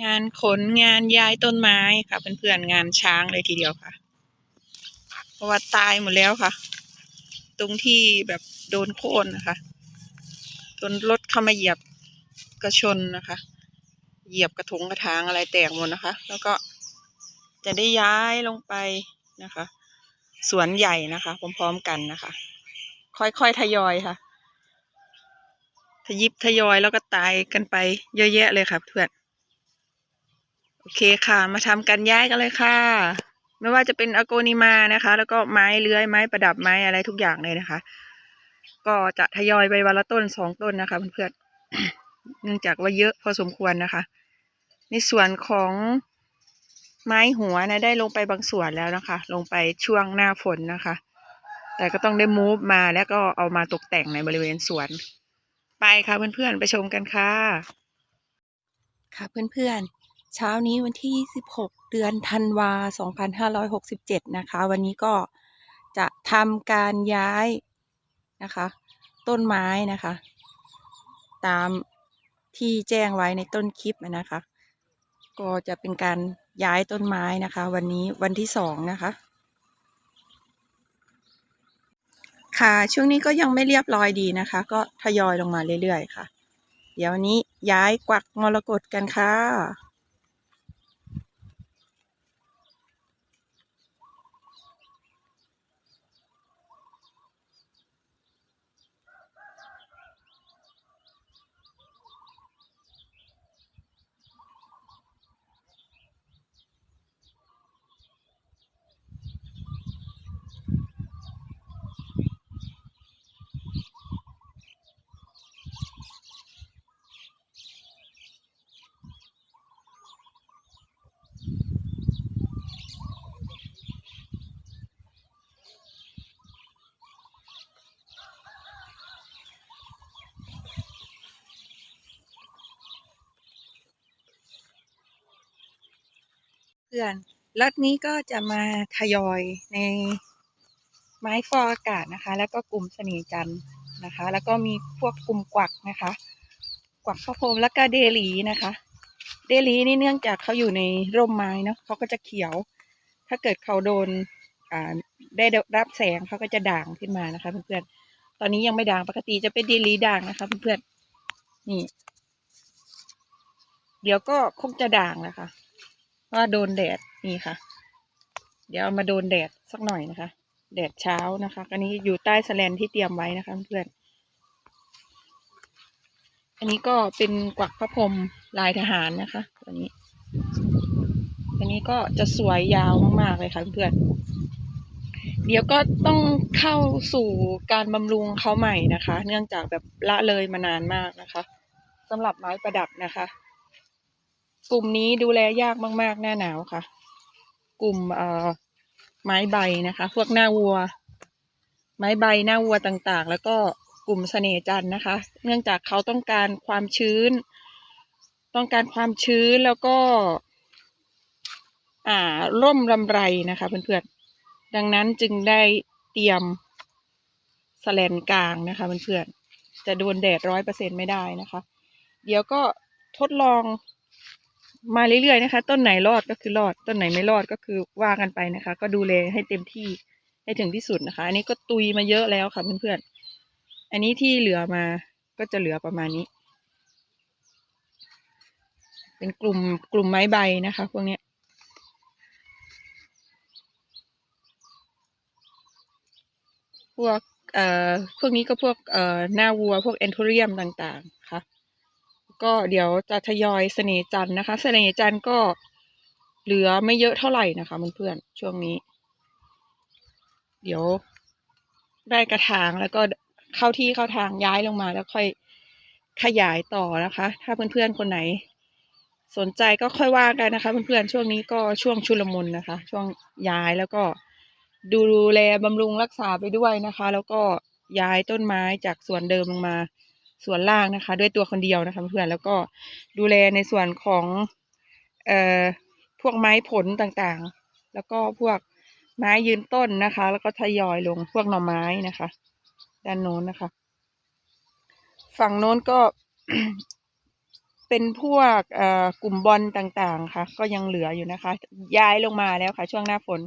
งานขนงานย้ายต้นไม้ค่ะเพื่อนๆงานช้างเลยทีเดียวค่ะ เพราะว่าตายหมดแล้วค่ะ ตรงที่แบบโดนโค่นนะคะจนรถเข้ามาเหยียบกระชนนะคะ เหยียบกระถงกระถางอะไรแตกหมดนะคะ แล้วก็จะได้ย้ายลงไปนะคะ สวนใหญ่นะคะพร้อมๆกันนะคะ ค่อยๆทยอยค่ะ ทยิบทยอยแล้วก็ตายกันไปเยอะแยะเลยค่ะเพื่อน โอเคค่ะ มาทำกันย้ายกันเลยค่ะ ไม่ว่าจะเป็นอโกนิมานะคะ แล้วก็ไม้เลื้อยไม้ประดับไม้อะไรทุกอย่างเลยนะคะ ก็จะทยอยไปวันละต้นสองต้นนะคะเพื่อนๆเนื่องจากว่าเยอะพอสมควรนะคะ ในส่วนของไม้หัวนะได้ลงไปบางส่วนแล้วนะคะ ลงไปช่วงหน้าฝนนะคะ แต่ก็ต้องได้มูฟมาแล้วก็เอามาตกแต่งในบริเวณสวน ไปค่ะเพื่อนๆไปชมกันค่ะ ค่ะเพื่อนๆ เช้านี้วันที่16เดือนธันวา 2567 นะคะ วันนี้ก็จะทำการย้ายนะคะ ต้นไม้นะคะ ตามที่แจ้งไว้ในต้นคลิปนะคะ ก็จะเป็นการย้ายต้นไม้นะคะ วันนี้วันที่สองนะคะ ค่ะช่วงนี้ก็ยังไม่เรียบร้อยดีนะคะ ก็ทยอยลงมาเรื่อยๆ ค่ะ เดี๋ยวนี้ย้ายกวักมรกตกันค่ะ พื่อนรถนี้ก็จะมาทยอยในไม้ฟอกอากาศนะคะ แล้วก็กลุ่มเสน่จันนะคะ แล้วก็มีพวกกลุ่มกวักนะคะ กวักข้าวโพดแล้วก็เดลีนะคะ เดลีนี่เนื่องจากเขาอยู่ในร่มไม้เนาะเขาก็จะเขียว ถ้าเกิดเขาโดนอ่าได้รับแสงเขาก็จะด่างขึ้นมานะคะเพื่อนๆ ตอนนี้ยังไม่ด่างปกติจะเป็นเดลีด่างนะคะเพื่อนๆ นี่ เดี๋ยวก็คงจะด่างนะคะ ว่าโดนแดดนี่ค่ะ เดี๋ยวเอามาโดนแดดสักหน่อยนะคะ แดดเช้านะคะอันนี้อยู่ใต้สแลนที่เตรียมไว้นะคะเพื่อนอันนี้ก็เป็นกวักพระพรหมลายทหารนะคะตัวนี้ อันนี้ก็จะสวยยาวมากๆเลยค่ะเพื่อนเดี๋ยวก็ต้องเข้าสู่การบำรุงเขาใหม่นะคะ เนื่องจากแบบละเลยมานานมากนะคะสำหรับไม้ประดับนะคะ กลุ่มนี้ดูแลยากมากๆ หน้าหนาวค่ะ กลุ่มเอ่อไม้ใบนะคะ พวกหน้าวัว ไม้ใบหน้าวัวต่างๆ แล้วก็กลุ่มเสน่จันนะคะ เนื่องจากเขาต้องการความชื้น ต้องการความชื้นแล้วก็ อ่าร่มรำไรนะคะเพื่อนๆดังนั้นจึงได้เตรียมแสแลนกลางนะคะเพื่อนๆจะโดนแดดร้อยเปอร์เซ็นไม่ได้นะคะ เดี๋ยวก็ทดลอง มาเรื่อยๆนะคะ ต้นไหนรอดก็คือรอด ต้นไหนไม่รอดก็คือว่ากันไปนะคะ ก็ดูแลให้เต็มที่ให้ถึงที่สุดนะคะ อันนี้ก็ตุยมาเยอะแล้วค่ะเพื่อนๆ อันนี้ที่เหลือมาก็จะเหลือประมาณนี้ เป็นกลุ่มกลุ่มไม้ใบนะคะพวกนี้พวกเอ่อพวกนี้ก็พวกเอ่อหน้าวัวพวกแอนโทเรียมต่างๆค่ะ ก็เดี๋ยวจะทยอยเสน่จันนะคะ เสน่จันก็เหลือไม่เยอะเท่าไหร่นะคะเพื่อนๆช่วงนี้ เดี๋ยวได้กระถางแล้วก็เข้าที่เข้าทางย้ายลงมาแล้วค่อยขยายต่อนะคะ ถ้าเพื่อนๆคนไหน สนใจก็ค่อยว่ากันนะคะ เพื่อนๆช่วงนี้ก็ช่วงชุลมุนนะคะ ช่วงย้ายแล้วก็ดูแลบำรุงรักษาไปด้วยนะคะ แล้วก็ย้ายต้นไม้จากส่วนเดิมลงมา ส่วนล่างนะคะ ด้วยตัวคนเดียวนะคะเพื่อนแล้วก็ดูแลในส่วนของเอ่อพวกไม้ผลต่างๆ แล้วก็พวกไม้ยืนต้นนะคะ แล้วก็ทยอยลงพวกหน่อไม้นะคะ ด้านโน้นนะคะ ฝั่งโน้นก็เเป็นพวกเอ่อกลุ่มบอลต่างๆ ค่ะ ก็ยังเหลืออยู่นะคะ ย้ายลงมาแล้วค่ะ ช่วงหน้าฝน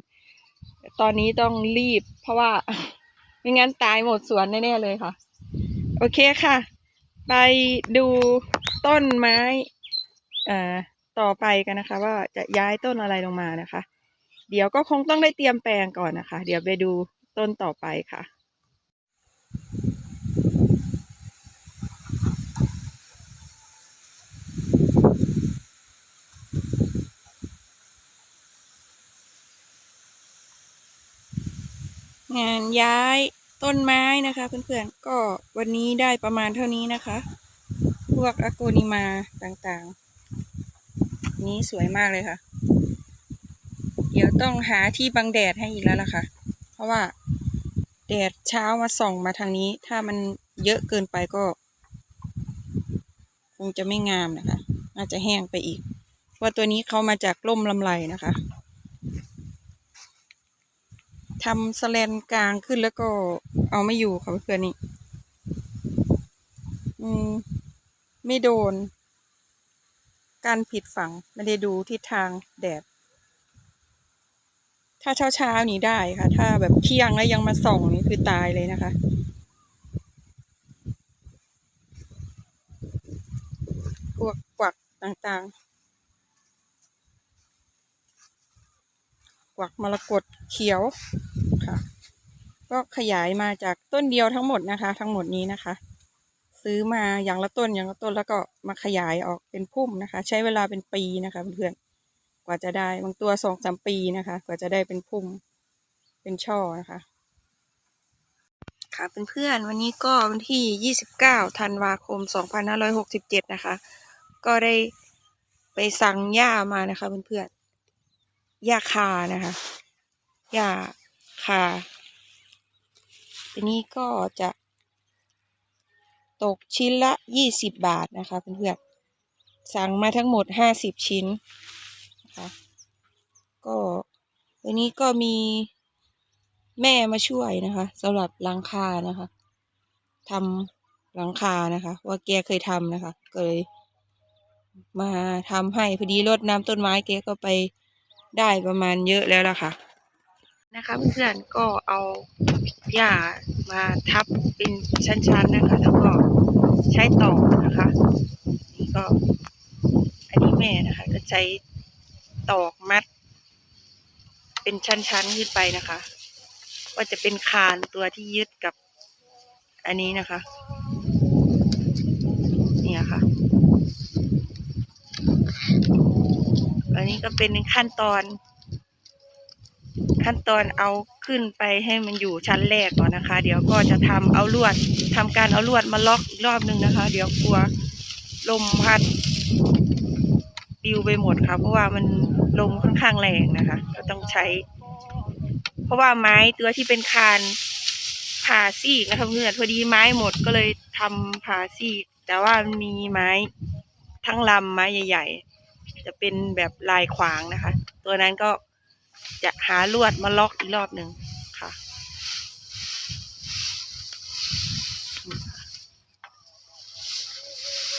ตอนนี้ต้องรีบ เพราะว่าไม่งั้นตายหมดสวนแน่ๆเลยค่ะ โอเคค่ะ ไปดูต้นไม้เอ่อต่อไปกันนะคะ ว่าจะย้ายต้นอะไรลงมานะคะ เดี๋ยวก็คงต้องได้เตรียมแปลงก่อนนะคะ เดี๋ยวไปดูต้นต่อไปค่ะงานย้าย ต้นไม้นะคะเพื่อนๆก็วันนี้ได้ประมาณเท่านี้นะคะ พวกอโกนิมาต่างๆ นี้สวยมากเลยค่ะ เดี๋ยวต้องหาที่บังแดดให้อีกแล้วล่ะค่ะ เพราะว่าแดดเช้ามาส่องมาทางนี้ ถ้ามันเยอะเกินไปก็ คงจะไม่งามนะคะน่าจะแห้งไปอีกเพราตัวนี้เขามาจากร่มลำไรนะคะ ทำสแลนกลางขึ้นแล้วก็เอาไม่อยู่ค่ะเพื่อนนี่อืมไม่โดน การผิดฝังไม่ได้ดูทิศทางแดด ถ้าเช้าเช้านี่ได้ค่ะ ถ้าแบบเที่ยงแล้วยังมาส่องนี่คือตายเลยนะคะพวกกวักต่างๆ กวักมรกตเขียว ก็ขยายมาจากต้นเดียวทั้งหมดนะคะ ทั้งหมดนี้นะคะ ซื้อมาอย่างละต้นอย่างละต้นแล้วก็มาขยายออกเป็นพุ่มนะคะ ใช้เวลาเป็นปีนะคะเพื่อนๆกว่าจะได้บางตัวสองสามปีนะคะ กว่าจะได้เป็นพุ่มเป็นช่อนะคะ ค่ะเพื่อนๆวันนี้ก็วันที่ 29ธันวาคม 2567 นะคะ ก็ได้ไปสั่งหญ้ามานะคะเพื่อนๆหญ้าคานะคะหญ้าคา ทีนี้ก็จะตกชิ้นละ20บบาทนะคะเพื่อนๆสั่งมาทั้งหมด50ชิ้นนะคะก็วันนี้ก็มีแม่มาช่วยนะคะสำหรับหลังคานะคะทำหลังคานะคะ ว่าแกเคยทำนะคะก็เลยมาทำให้พอดีรดน้ำต้นไม้แกก็ไปได้ประมาณเยอะแล้วล่ะค่ะ นะคะเพื่อนๆก็เอาหญ้ามาทับเป็นชั้นๆนะคะ แล้วก็ใช้ตอกนะคะนี่ก็อันนี้แม่นะคะ ก็ใช้ตอกมัด เป็นชั้นๆขึ้นไปนะคะ ว่าจะเป็นคานตัวที่ยึดกับอันนี้นะคะเนี่ยค่ะอันนี้ก็เป็นขั้นตอน ขั้นตอนเอาขึ้นไปให้มันอยู่ชั้นแรกก่อนนะคะ เดี๋ยวก็จะทำเอาลวดทำการเอาลวดมาล็อกอีกรอบนึงนะคะ เดี๋ยวกลัวลมพัดปิวไปหมดค่ะเพราะว่ามันลมค่อนข้างแรงนะคะ ก็ต้องใช้ เพราะว่าไม้ตัวที่เป็นคานผ่าซี่นะคะเพื่อนพอดีไม้หมดก็เลยทำผ่าซี่ แต่ว่ามีไม้ทั้งลำไม้ใหญ่ ๆ จะเป็นแบบลายขวางนะคะ ตัวนั้นก็ จะหาลวดมาล็อกอีกรอบหนึ่งค่ะ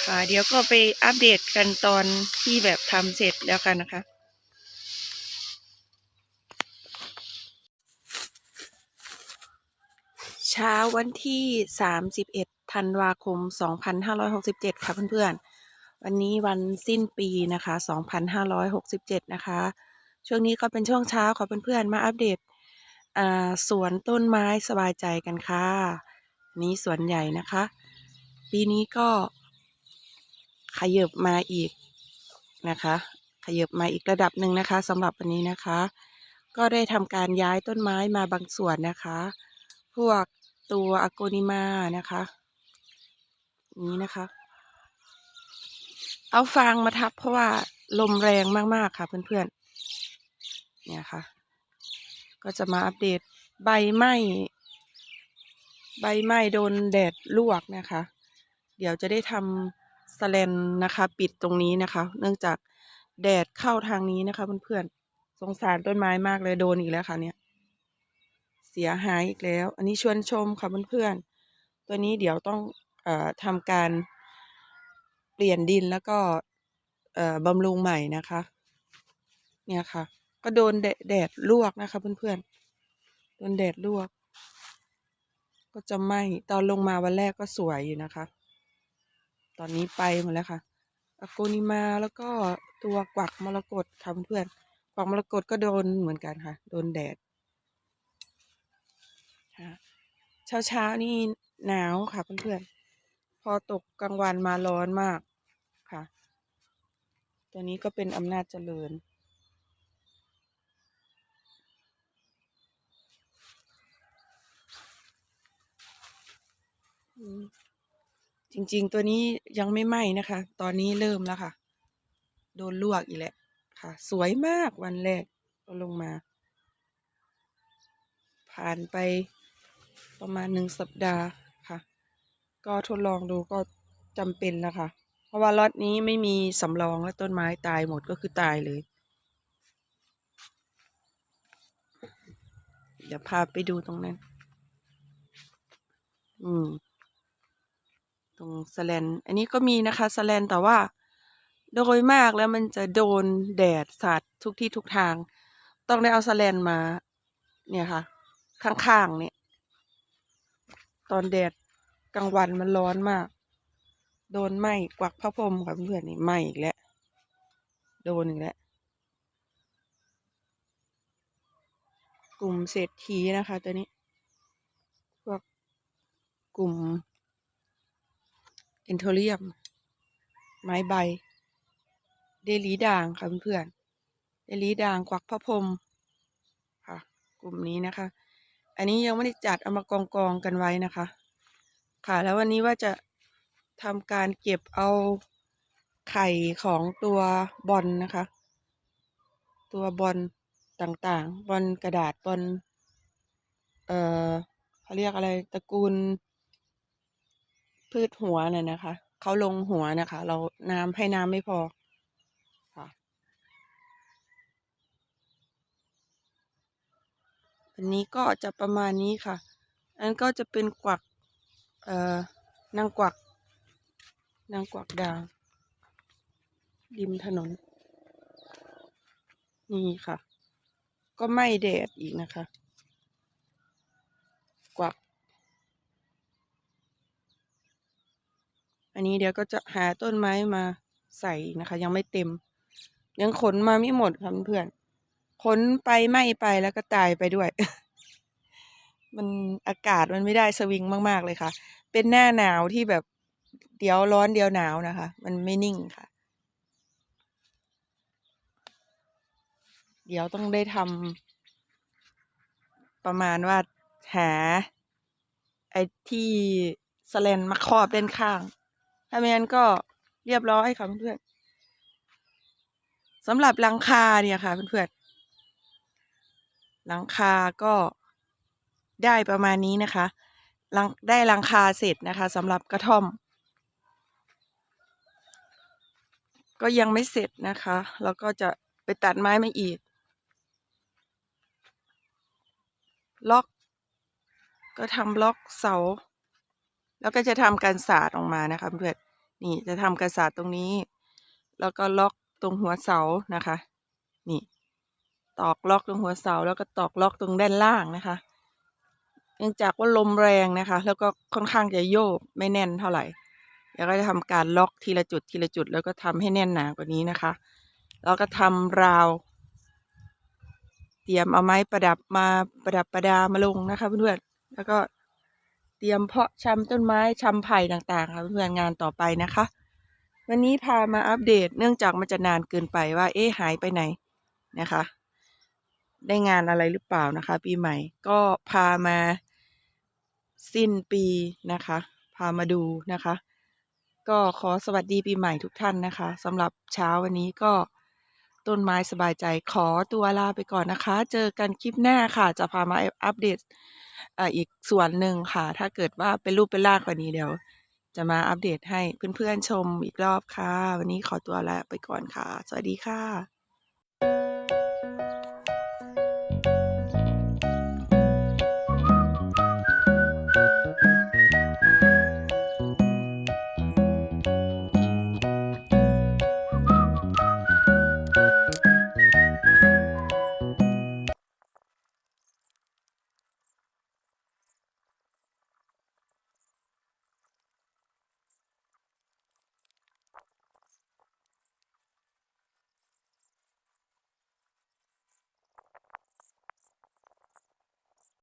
ค่ะเดี๋ยวก็ไปอัปเดตกันตอนที่แบบทำเสร็จแล้วกันนะคะเช้าวันที่ 31 ธันวาคม 2567 ค่ะเพื่อนๆ วันนี้วันสิ้นปีนะคะ 2567 นะคะ ช่วงนี้ก็เป็นช่วงเช้าขอเพื่อนๆมาอัปเดตสวนต้นไม้สบายใจกันค่ะ นี้สวนใหญ่นะคะ ปีนี้ก็ขยับมาอีกนะคะ ขยับมาอีกระดับหนึ่งนะคะสำหรับวันนี้นะคะ ก็ได้ทำการย้ายต้นไม้มาบางส่วนนะคะ พวกตัวอโกนิมานะคะนี้นะคะ เอาฟางมาทับเพราะว่าลมแรงมากๆค่ะเพื่อน เนี่ยค่ะ ก็จะมาอัปเดตใบไหม้ใบไม้โดนแดดลวกนะคะ เดี๋ยวจะได้ทำสแลนนะคะ ปิดตรงนี้นะคะ เนื่องจากแดดเข้าทางนี้นะคะเพื่อนๆ สงสารต้นไม้มากเลยโดนอีกแล้วค่ะเนี่ย เสียหายอีกแล้ว อันนี้ชวนชมค่ะเพื่อนๆ ตัวนี้เดี๋ยวต้องอทำการเปลี่ยนดินแล้วก็บำรุงใหม่นะคะ เนี่ยค่ะ ก็โดนแดดแดดลวกนะคะเพื่อนๆ โดนแดดลวก ก็จะไหม้ตอนลงมาวันแรกก็สวยอยู่นะคะ ตอนนี้ไปหมดแล้วค่ะอโกนิมาแล้วก็ตัวกวักมรกตค่ะเพื่อนๆกวักมรกตก็โดนเหมือนกันค่ะ โดนแดดค่ะเช้าเช้านี่หนาวค่ะเพื่อนๆ พอตกกลางวันมาร้อนมากค่ะ ตัวนี้ก็เป็นอำนาจเจริญ จริง ๆ ตัวนี้ยังไม่ไหม้นะคะ ตอนนี้เริ่มแล้วค่ะ โดนลวกอีกแล้วค่ะ สวยมากวันแรกก็ลงมา ผ่านไปประมาณหนึ่งสัปดาห์ค่ะ ก็ทดลองดูก็จำเป็นแล้วค่ะ เพราะว่าล็อตนี้ไม่มีสำรองและต้นไม้ตายหมดก็คือตายเลย เดี๋ยวพาไปดูตรงนั้น อืม ตรงสแลน อันนี้ก็มีนะคะสแลนแต่ว่าโดยมากแล้วมันจะโดนแดดสาดทุกที่ทุกทาง ต้องได้เอาสแลนมา เนี่ยค่ะ ข้างๆเนี่ย ตอนแดดกลางวันมันร้อนมาก โดนไหมกวักพระพรมค่ะเพื่อนนี่ไหมอีกแล้ว โดนอีกแล้วกลุ่มเศรษฐีนะคะตัวนี้ พวกกลุ่ม เอนโทเรียม ไม้ใบ เดลีด่างค่ะเพื่อนเดลีด่างกวักพระพรมค่ะ กลุ่มนี้นะคะ อันนี้ยังไม่ได้จัดเอามากองกองกันไว้นะคะ ค่ะแล้ววันนี้ว่าจะทำการเก็บเอาไข่ของตัวบอลนะคะ ตัวบอลต่างๆ บอลกระดาษบอลเอ่อเขาเรียกอะไรตระกูล พืชหัวน่ะนะคะเขาลงหัวนะคะ เราน้ำให้น้ำไม่พอค่ะอันนี้ก็จะประมาณนี้ค่ะ อันนก็จะเป็นกวัก เอ่อนางกวักนางกวักดางริมถนน นี่ค่ะ ก็ไม่แดดอีกนะคะ กวัก อันนี้เดี๋ยวก็จะหาต้นไม้มาใส่นะคะ ยังไม่เต็ม ยังขนมาไม่หมดค่ะเพื่อนขนไปไหม้ไปแล้วก็ตายไปด้วย มันอากาศมันไม่ได้สวิงมาก ๆ เลยค่ะ เป็นหน้าหนาวที่แบบเดี๋ยวร้อนเดี๋ยวหนาวนะคะ มันไม่นิ่งค่ะ เดี๋ยวต้องได้ทำประมาณว่าหาไอ้ที่สแลนมาครอบด้านข้าง ถ้าไม่งั้นก็เรียบร้อยค่ะเพื่อนๆสำหรับหลังคาเนี่ยค่ะเพื่อนๆหลังคาก็ได้ประมาณนี้นะคะหลังได้หลังคาเสร็จนะคะสำหรับกระท่อม ก็ยังไม่เสร็จนะคะแล้วก็จะไปตัดไม้มาอีก ล็อก ก็ทำล็อกเสา แล้วก็จะทำการสาดออกมานะคะเพื่อน นี่จะทำการสาดตรงนี้ แล้วก็ล็อกตรงหัวเสานะคะ นี่ ตอกล็อกตรงหัวเสา แล้วก็ตอกล็อกตรงด้านล่างนะคะเนื่องจากว่าลมแรงนะคะ แล้วก็ค่อนข้างจะโยกไม่แน่นเท่าไหร่ แล้วก็จะทำการล็อกทีละจุดทีละจุด แล้วก็ทำให้แน่นหนากว่านี้นะคะ แล้วก็ทำราว เตรียมเอาไม้ประดับมาประดับประดามาลงนะคะเพื่อนๆแล้วก็ เตรียมเพาะชำต้นไม้ชำไผ่ต่างๆค่ะเพื่อนงานต่อไปนะคะ วันนี้พามาอัปเดตเนื่องจากมันจะนานเกินไปว่าเอ๊หายไปไหนนะคะ ได้งานอะไรหรือเปล่านะคะ ปีใหม่ก็พามาสิ้นปีนะคะ พามาดูนะคะ ก็ขอสวัสดีปีใหม่ทุกท่านนะคะสำหรับเช้าวันนี้ก็ต้นไม้สบายใจขอตัวลาไปก่อนนะคะ เจอกันคลิปหน้าค่ะ จะพามาอัปเดต อีกส่วนหนึ่งค่ะ ถ้าเกิดว่าเป็นรูปเป็นลางกว่านี้เดี๋ยว จะมาอัปเดตให้เพื่อนๆชมอีกรอบค่ะ วันนี้ขอตัวลาไปก่อนค่ะ สวัสดีค่ะ